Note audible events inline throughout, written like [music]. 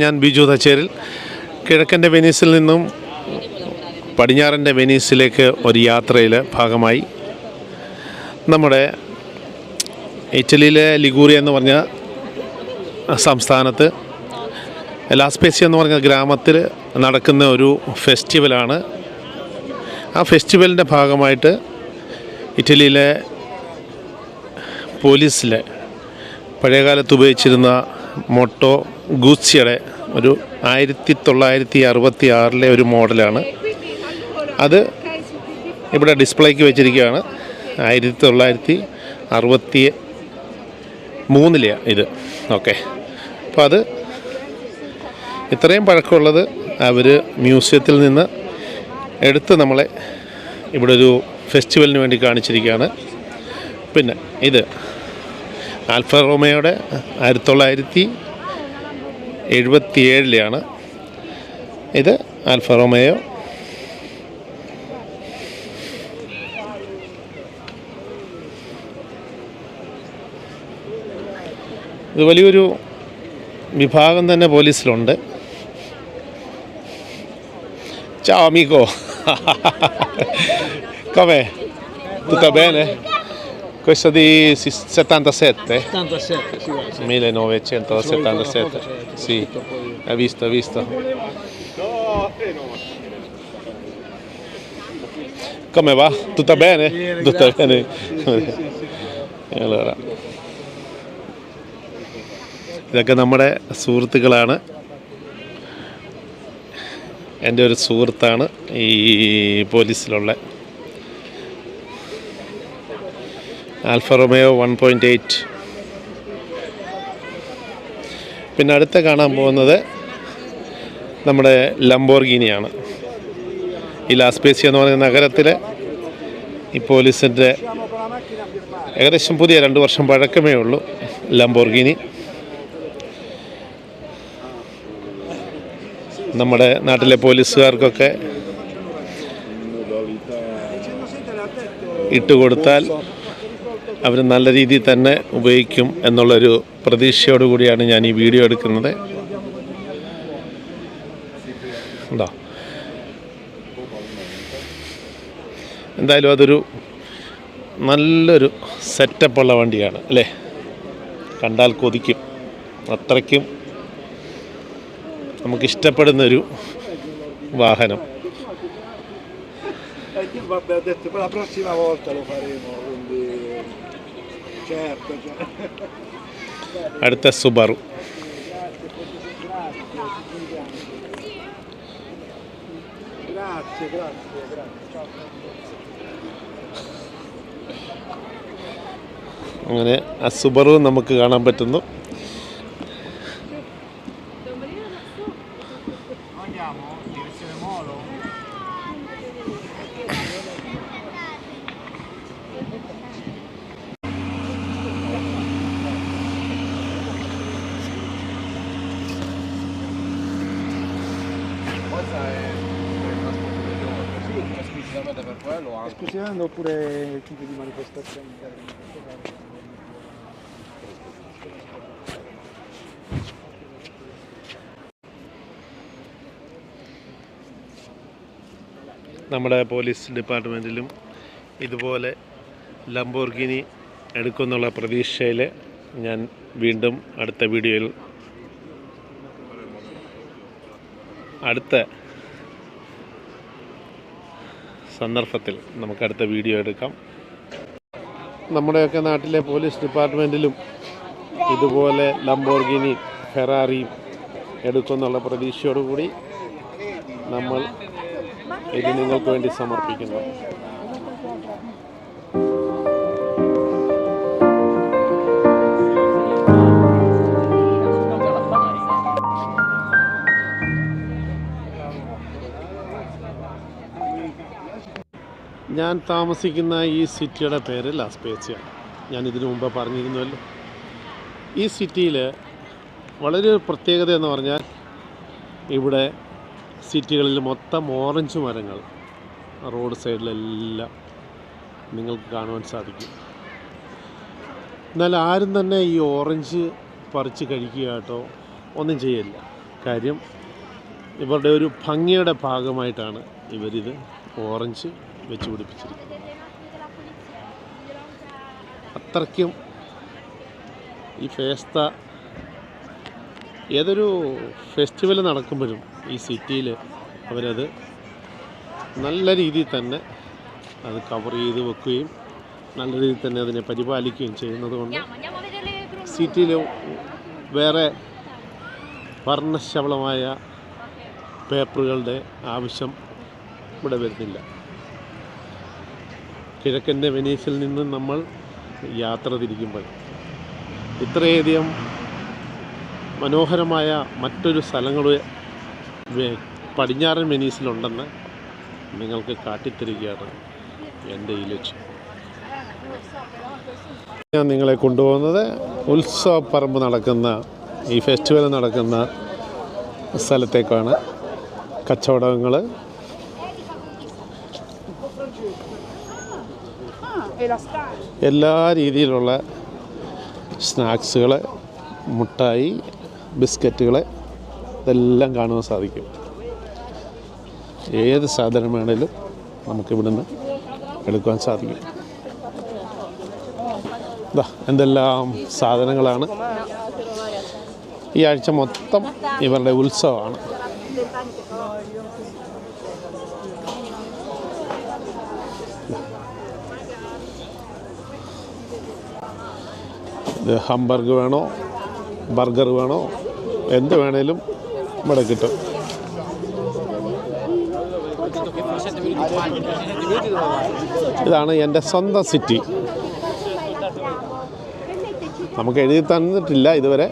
ഞാൻ ബിജു തച്ചേരിൽ. കിഴക്കന്റെ വെനീസിൽ നിന്നും പടിഞ്ഞാറന്റെ വെനീസിലേക്ക് ഒരു യാത്രയിൽ ഭാഗമായി നമ്മുടെ ഇറ്റലിയിലെ ലിഗൂറിയ എന്ന് പറഞ്ഞ സംസ്ഥാനത്ത് ലാസ്പേസി എന്ന് പറഞ്ഞ ഗ്രാമത്തിൽ നടക്കുന്ന ഒരു ഫെസ്റ്റിവലാണ്. ആ ഫെസ്റ്റിവലിന്റെ ഭാഗമായിട്ട് ഇറ്റലിയിലെ പോലീസിലെ പഴയകാലത്ത് ഉപയോഗിച്ചിരുന്ന മൊട്ടോ ഗൂച്ചിയുടെ ഒരു ആയിരത്തി തൊള്ളായിരത്തി അറുപത്തി ആറിലെ ഒരു മോഡലാണ്. അത് ഇവിടെ ഡിസ്പ്ലേക്ക് വെച്ചിരിക്കുകയാണ്. ആയിരത്തി തൊള്ളായിരത്തി അറുപത്തി മൂന്നിലെയാണ് ഇത്. ഓക്കെ. അപ്പോൾ അത് ഇത്രയും പഴക്കമുള്ളത് അവർ മ്യൂസിയത്തിൽ നിന്ന് എടുത്ത് നമ്മളെ ഇവിടെ ഒരു ഫെസ്റ്റിവലിന് വേണ്ടി കാണിച്ചിരിക്കുകയാണ്. പിന്നെ ഇത് ആൽഫ റോമയോടെ ആയിരത്തി തൊള്ളായിരത്തി എഴുപത്തി ഏഴിലെയാണ് ഇത് അൽഫറോമയോ ഇത് വലിയൊരു വിഭാഗം തന്നെ പോലീസിലുണ്ട്. [laughs] Ciao കവേ bene? Questo di si- 77? 77, sì, guarda, sì. 1977. Sì, hai visto, hai visto. Come va? Tutto bene? Bene, Tutto grazie. bene. Sì, sì, sì, sì. E allora. ഇതൊക്കെ നമ്മുടെ സുഹൃത്തുക്കളാണ് എൻ്റെ ഒരു സുഹൃത്താണ് ഈ പോലീസിലുള്ള Alfa Romeo one point eight. പിന്നെ അടുത്ത കാണാൻ പോകുന്നത് നമ്മുടെ ലംബോർഗിനിയാണ്. ഈ ലാസ്പേസി എന്ന് പറയുന്ന നഗരത്തിലെ ഈ പോലീസിന്റെ ഏകദേശം പുതിയ രണ്ട് വർഷം പഴക്കമേ ഉള്ളൂ ലംബോർഗിനി. നമ്മുടെ നാട്ടിലെ പോലീസുകാർക്കൊക്കെ ഇട്ടുകൊടുത്താൽ അവർ നല്ല രീതിയിൽ തന്നെ ഉപയോഗിക്കും എന്നുള്ളൊരു പ്രതീക്ഷയോടു കൂടിയാണ് ഞാൻ ഈ വീഡിയോ എടുക്കുന്നത്. ഉണ്ടോ? എന്തായാലും അതൊരു നല്ലൊരു സെറ്റപ്പുള്ള വണ്ടിയാണ് അല്ലേ? കണ്ടാൽ കൊതിക്കും. അത്രയ്ക്കും നമുക്കിഷ്ടപ്പെടുന്നൊരു വാഹനം. La prossima lo certo, certo. അടുത്ത സുബാറു Grazie, grazie, grazie. Ciao. അങ്ങനെ അസുബറു നമുക്ക് കാണാൻ പറ്റുന്നു Andiamo, direzione Molo. Quello anche Esclusivamente oppure tipi di manifestazioni? നമ്മുടെ പോലീസ് ഡിപ്പാർട്ട്മെന്റിലും ഇതുപോലെ ലംബോർഗിനി എടുക്കുമെന്നുള്ള പ്രതീക്ഷയിൽ ഞാൻ വീണ്ടും അടുത്ത വീഡിയോയിൽ അടുത്ത സന്ദർഭത്തിൽ നമുക്കടുത്ത വീഡിയോ എടുക്കാം. നമ്മുടെയൊക്കെ നാട്ടിലെ പോലീസ് ഡിപ്പാർട്ട്മെന്റിലും ഇതുപോലെ ലംബോർഗിനി ഫെറാറിയും എടുക്കുമെന്നുള്ള പ്രതീക്ഷയോടുകൂടി നമ്മൾ ഇത് നിങ്ങൾക്ക് വേണ്ടി സമർപ്പിക്കുന്നു. ഞാൻ താമസിക്കുന്ന ഈ സിറ്റിയുടെ പേര് ലാസ്പേസിയ. ഞാൻ ഇതിനു മുമ്പ് പറഞ്ഞിരുന്നല്ലോ. ഈ സിറ്റിയിൽ വളരെ ഒരു പ്രത്യേകത എന്ന് പറഞ്ഞാൽ ഇവിടെ സിറ്റികളിൽ മൊത്തം ഓറഞ്ച് മരങ്ങൾ റോഡ് സൈഡിലെല്ലാം നിങ്ങൾക്ക് കാണുവാൻ സാധിക്കും. എന്നാൽ ആരും തന്നെ ഈ ഓറഞ്ച് പറിച്ച് കഴിക്കുക കേട്ടോ ഒന്നും ചെയ്യില്ല കാര്യം ഇവരുടെ ഒരു ഭംഗിയുടെ ഭാഗമായിട്ടാണ് ഇവരിത് ഓറഞ്ച് വെച്ച് പിടിപ്പിച്ചിരിക്കുന്നത് അത്രയ്ക്കും ഈ ഫേസ്ത ഏതൊരു ഫെസ്റ്റിവൽ നടക്കുമ്പോഴും ഈ സിറ്റിയിൽ അവരത് നല്ല രീതിയിൽ തന്നെ അത് കവർ ചെയ്ത് വെക്കുകയും നല്ല രീതിയിൽ തന്നെ അതിനെ പരിപാലിക്കുകയും ചെയ്യുന്നത് കൊണ്ട്. സിറ്റിയിൽ വേറെ വർണശബളമായ പേപ്പറുകളുടെ ആവശ്യം ഇവിടെ വരുന്നില്ല കിഴക്കന്റെ വെനീസിൽ നിന്ന് നമ്മൾ യാത്ര തിരിക്കുമ്പോൾ ഇത്രയധികം മനോഹരമായ മറ്റൊരു സ്ഥലങ്ങൾ പടിഞ്ഞാറൻ വെനീസിലുണ്ടെന്ന് നിങ്ങൾക്ക് കാട്ടിത്തരികയാണ് എന്റെ ഈ ലക്ഷ്യം. ഞാൻ നിങ്ങളെ കൊണ്ടുപോകുന്നത് ഉത്സവപ്പറമ്പ് നടക്കുന്ന ഈ ഫെസ്റ്റിവൽ നടക്കുന്ന സ്ഥലത്തേക്കാണ് കച്ചവടങ്ങൾ എല്ലാ രീതിയിലുള്ള സ്നാക്സുകൾ മുട്ടായി ബിസ്ക്കറ്റുകൾ ഇതെല്ലാം കാണുവാൻ സാധിക്കും. ഏത് സാധനം വേണേലും നമുക്കിവിടുന്ന് എടുക്കുവാൻ സാധിക്കും. എന്തെല്ലാം സാധനങ്ങളാണ്. ഈ ആഴ്ച മൊത്തം ഇവരുടെ ഉത്സവമാണ്. ഹംബർഗ് വേണോ? ബർഗർ വേണോ? എന്ത് വേണേലും ഇവിടെ കിട്ടും. ഇതാണ് എന്റെ സ്വന്തം സിറ്റി. നമുക്ക് എഴുതി തന്നിട്ടില്ല ഇതുവരെ.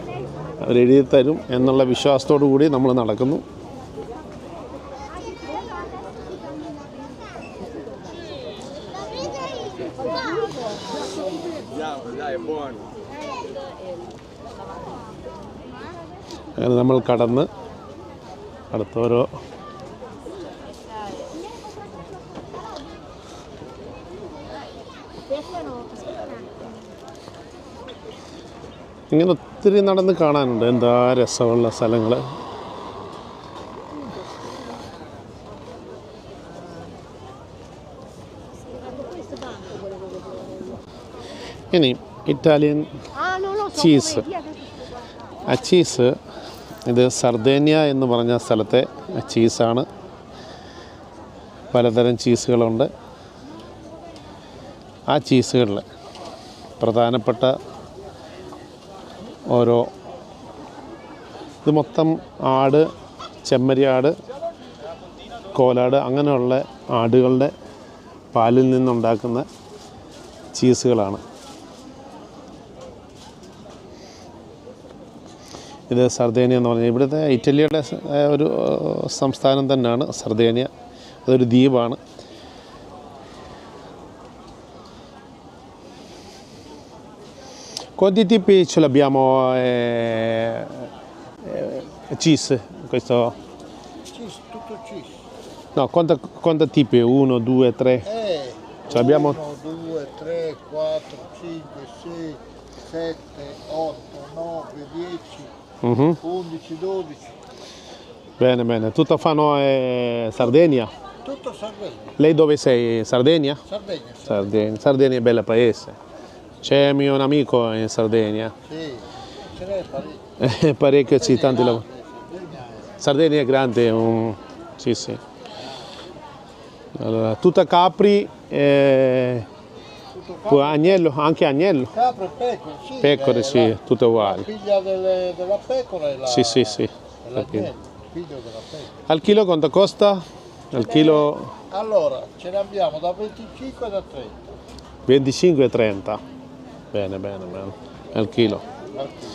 അവരെഴുതി തരും എന്നുള്ള വിശ്വാസത്തോടു കൂടി നമ്മൾ നടക്കുന്നു. അങ്ങനെ നമ്മൾ കടന്ന് അടുത്തോരോ ഇങ്ങനെ ഒത്തിരി നടന്ന് കാണാനുണ്ട്. എന്താ രസമുള്ള സ്ഥലങ്ങൾ ഇനി ഇറ്റാലിയൻ ചീസ്. ആ ചീസ് ഇത് സർദേനിയ എന്ന് പറഞ്ഞ സ്ഥലത്തെ ചീസാണ്. പലതരം ചീസുകളുണ്ട്. ആ ചീസുകളിൽ പ്രധാനപ്പെട്ട ഓരോ ഇത് മൊത്തം ആട് ചെമ്മരിയാട് കോലാട് അങ്ങനെയുള്ള ആടുകളുടെ പാലിൽ നിന്നുണ്ടാക്കുന്ന ചീസുകളാണ്. ഇത് സർദേനിയ എന്ന് പറഞ്ഞാൽ ഇവിടുത്തെ ഇറ്റലിയുടെ സ- ഏഹ് ഒരു ഏഹ് സംസ്ഥാനം തന്നെയാണ് സർദേനിയ അതൊരു ദ്വീപാണ് Quanti tipi ce l'abbiamo eh, eh, cheese? Questo? Cis, tutto cis. No, quanta, quanta tipi? Uno, due, tre? Eh, Ce l'abbiamo? 1, 2, 3, 4, 5, 6, 7, 8, 9, 10, Mhm. 11, 12. Bene, bene. Tutto fanno eh, Sardegna? Tutto Sardegna. Lei dove sei? Sardegna? Sardegna, sì. Sardegna. Sardegna è un bel paese. C'è mio amico in Sardegna. Sì, ce n'è parecchio. [laughs] Parecchio, sì, tanti lavori. Sardegna è Sardegna è grande, un... sì sì. Allora, tutta capri, eh, tutto capro, agnello, anche agnello, capro e pecore, sì. pecore eh, sì, la- tutte La uguali. figlia delle- della pecora è la... Sì sì sì. l'agnello, figlio della pecora. Al chilo quanto costa? Al chilo Allora, ce ne abbiamo da 25 e da 30. 25 e 30. Bene, bene, bene. Al chilo. al chilo.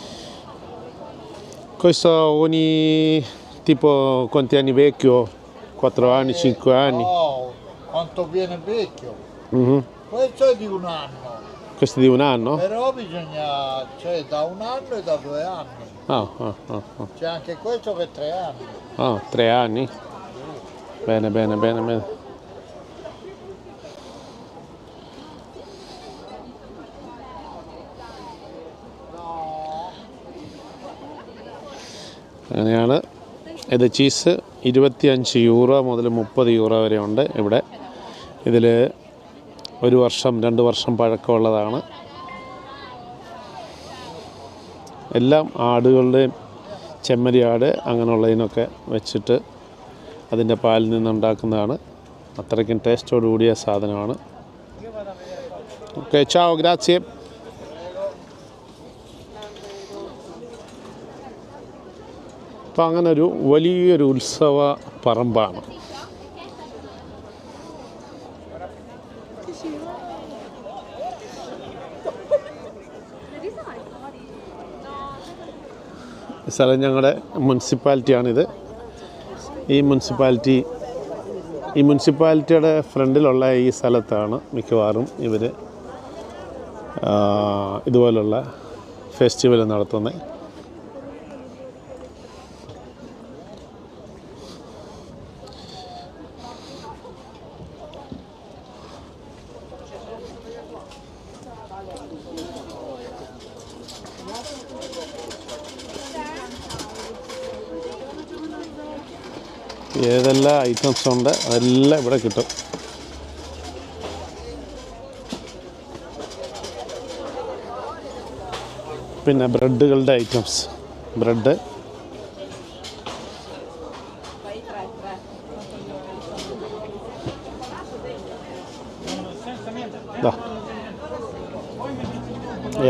Questo ogni tipo quanti anni vecchio? 4 anni, 5 anni? No, quanto viene vecchio. Mhm. Questo è di un anno, Questo di un anno? però bisogna, c'è da un anno e da due anni. Ah, ah, ah, ah. C'è anche questo che è tre anni. Ah, tre anni? Bene, bene, bene, bene. അങ്ങനെയാണ് ഇത് cheese ഇരുപത്തിയഞ്ച് euro മുതൽ മുപ്പത് euro വരെ ഉണ്ട് ഇവിടെ ഇതിൽ ഒരു വർഷം രണ്ട് വർഷം പഴക്കമുള്ളതാണ്. എല്ലാം ആടുകളുടെയും ചെമ്മരിയാട് അങ്ങനെയുള്ളതിനൊക്കെ വെച്ചിട്ട് അതിന്റെ പാലിൽ നിന്നുണ്ടാക്കുന്നതാണ് അത്രയ്ക്കും ടേസ്റ്റോട് കൂടിയ സാധനമാണ്. ഓക്കെ ചാവോ ഗ്രാസ്യം അപ്പം അങ്ങനൊരു വലിയൊരു ഉത്സവ പറമ്പാണ്. സ്ഥലം ഞങ്ങളുടെ മുനിസിപ്പാലിറ്റിയാണിത്. ഈ മുനിസിപ്പാലിറ്റി ഈ മുനിസിപ്പാലിറ്റിയുടെ ഫ്രണ്ടിലുള്ള ഈ സ്ഥലത്താണ് മിക്കവാറും ഇവർ ഇതുപോലുള്ള ഫെസ്റ്റിവൽ നടത്തുന്നത്. ഏതെല്ലാം ഐറ്റംസ് ഉണ്ട് അതെല്ലാം ഇവിടെ കിട്ടും. പിന്നെ ബ്രെഡുകളുടെ ഐറ്റംസ് ബ്രെഡ്.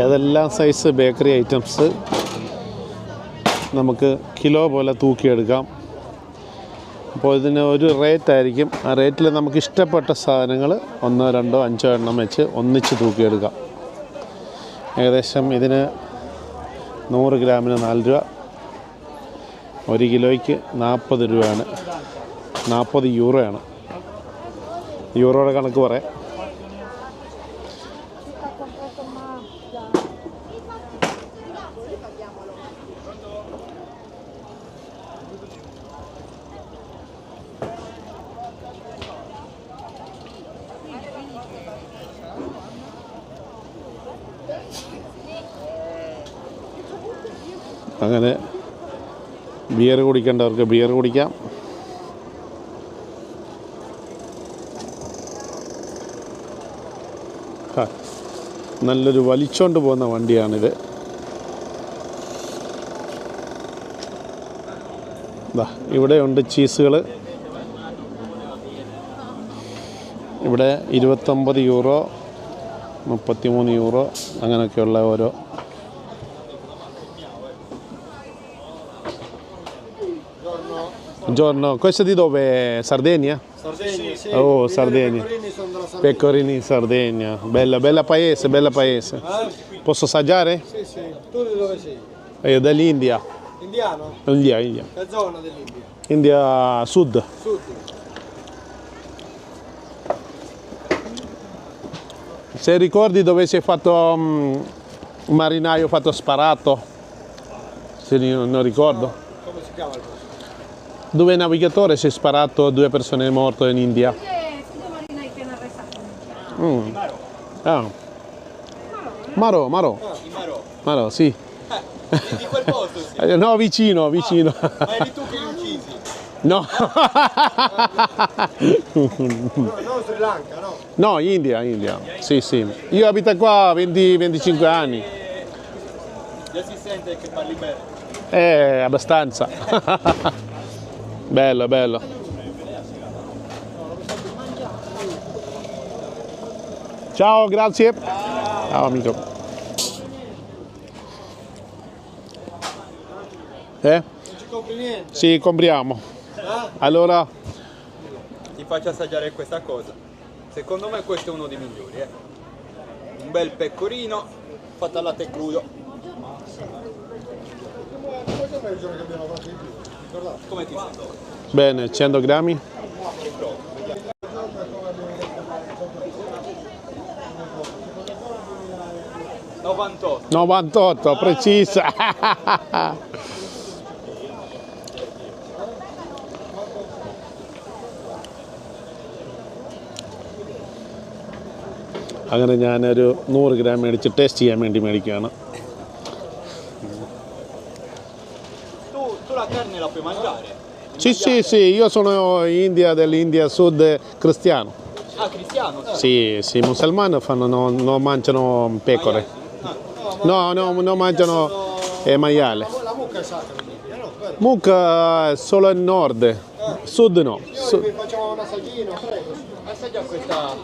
ഏതെല്ലാം സൈസ് ബേക്കറി ഐറ്റംസ് നമുക്ക് കിലോ പോലെ തൂക്കിയെടുക്കാം. അപ്പോൾ ഇതിന് ഒരു റേറ്റ് ആയിരിക്കും. ആ റേറ്റിൽ നമുക്ക് ഇഷ്ടപ്പെട്ട സാധനങ്ങൾ ഒന്നോ രണ്ടോ അഞ്ചോ എണ്ണം വെച്ച് ഒന്നിച്ച് തൂക്കിയെടുക്കാം. ഏകദേശം ഇതിന് നൂറ് ഗ്രാമിന് നാല് രൂപ. ഒരു കിലോയ്ക്ക് നാൽപ്പത് രൂപയാണ്. നാൽപ്പത് യൂറോയാണ്. യൂറോയുടെ കണക്ക് പറയാം. അങ്ങനെ ബിയർ കുടിക്കേണ്ടവർക്ക് ബിയർ കുടിക്കാം. നല്ലൊരു വലിച്ചോണ്ട് പോകുന്ന വണ്ടിയാണിത്. ഇവിടെ ഇവിടെയുണ്ട് ചീസുകൾ ഇവിടെ ഇരുപത്തൊമ്പത് യൂറോ മുപ്പത്തിമൂന്ന് യൂറോ അങ്ങനെയൊക്കെയുള്ള ഓരോ Buongiorno, questo di dove? Sardegna? Sardegna, sì. Oh, Sardegna. Pecorini. Pecorini in Sardegna, bella, bella paese, bella paese. Posso assaggiare? Sì, sì. Tu di dove sei? Io dall'India, Indiano? India, India. Che zona dell'India? India Sud. Sud. Se ricordi dove si è fatto mm, un marinaio fatto sparato, se non ricordo. Come si chiama il? Dove il navigatore si è sparato, due persone morte in India. Mm. Ah. Maro, Maro. Maro, sì. Di quel posto, sì. Eh, No, vicino, vicino. Ma eri tu che li uccisi? No. No, no, Sri Lanka, no? No, India, India. Sì, sì. Io abito qua 20-25 anni. Già si sente che parli bene. Eh, abbastanza. [laughs] bello, bello. Ciao, grazie. Ciao amico. Eh? Non ci compri niente? Sì, compriamo. Allora, Ti faccio assaggiare questa cosa. Secondo me questo è uno dei migliori, eh. Un bel pecorino fatto al latte crudo. Come ti senti? bene, 100 grammi. Eh? 98. 98, precisa. [laughs] അങ്ങനെ ഞാനൊരു നൂറ് gram മേടിച്ച് taste ചെയ്യാൻ വേണ്ടി മേടിക്കുകയാണ് la puoi mangiare. Sì, sì, sì, io sono India dell'India Sud cristiano. Ah, cristiano? Sì, sì, i musulmani fanno, no- non mangiano pecore. No, no, non mangiano eh, maiale. La mucca è sacra? Mucca solo il nord, sud no. Facciamo un assaggino, prego. Assaggia questa,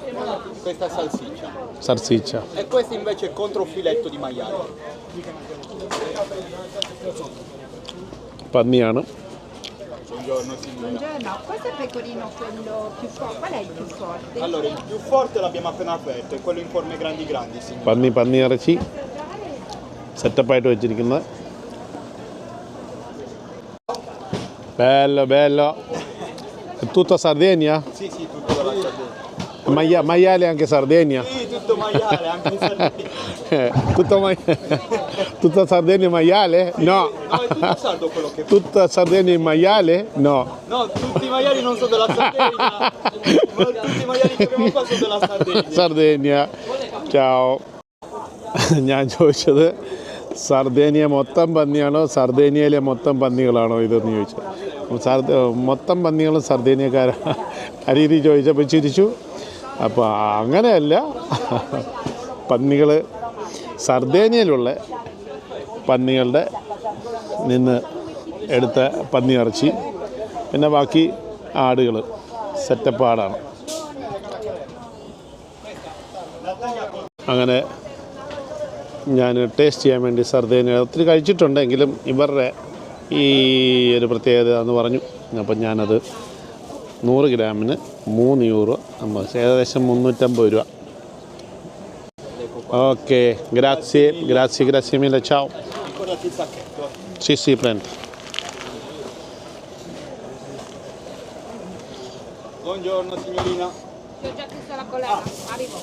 questa salsiccia. salsiccia. E questo invece è controfiletto di maiale Parmigiano. Buongiorno signora. Buongiorno, questo è il pecorino quello più forte. Qual è il più forte? Allora, il più forte l'abbiamo appena aperto, è quello in forme grandi grandi, signora. പന്നി പന്നി ഇറച്ചി സെറ്റപ്പായിട്ട് വെച്ചിരിക്കുന്നത് bello bello è tutto Sardegna? Sì, sì, tutto dalla Sardegna. Maia- maiale anche Sardegna? Sì, tutto maiale, anche in Sardegna. Eh, [laughs] tutto, mai- [laughs] tutta Sardegna in maiale? No. No, è tutto sardo quello che. Tutta Sardegna in maiale? No. No, tutti i maiali non sono della Sardegna, ma tutti i maiali che abbiamo qua sono della Sardegna. Sardegna. Ciao. ഞാൻ ചോദിച്ചത് സർദേനിയ മൊത്തം പന്നിയാണോ സർദേനിയയിലെ മൊത്തം പന്നികളാണോ ഇതെന്ന് ചോദിച്ചു സർദ മൊത്തം പന്നികളും സർദേനിയക്കാരാണ് ആ രീതി ചോദിച്ചപ്പോൾ ചിരിച്ചു അപ്പോൾ അങ്ങനെയല്ല പന്നികൾ സർദേനിയയിലുള്ള പന്നികളുടെ നിന്ന് എടുത്ത പന്നി ഇറച്ചി. പിന്നെ ബാക്കി ആടുകൾ സെറ്റപ്പ് ആടാണ്. അങ്ങനെ ഞാൻ ടേസ്റ്റ് ചെയ്യാൻ വേണ്ടി സർദേന ഒത്തിരി കഴിച്ചിട്ടുണ്ടെങ്കിലും ഇവരുടെ ഈ ഒരു പ്രത്യേകത എന്ന് പറഞ്ഞു. അപ്പം ഞാനത് നൂറ് ഗ്രാമിന് മൂന്ന് യൂറോ നമ്മൾ ഏകദേശം മുന്നൂറ്റമ്പത് രൂപ. ഓക്കെ ഗ്രാസ്യേ ഗ്രാസ്യ ഗ്രാസി മീല guardate il pacchetto. Sì, sì, prendo. Buongiorno signorina. Io ho già chiuso la collana, ah. arrivo.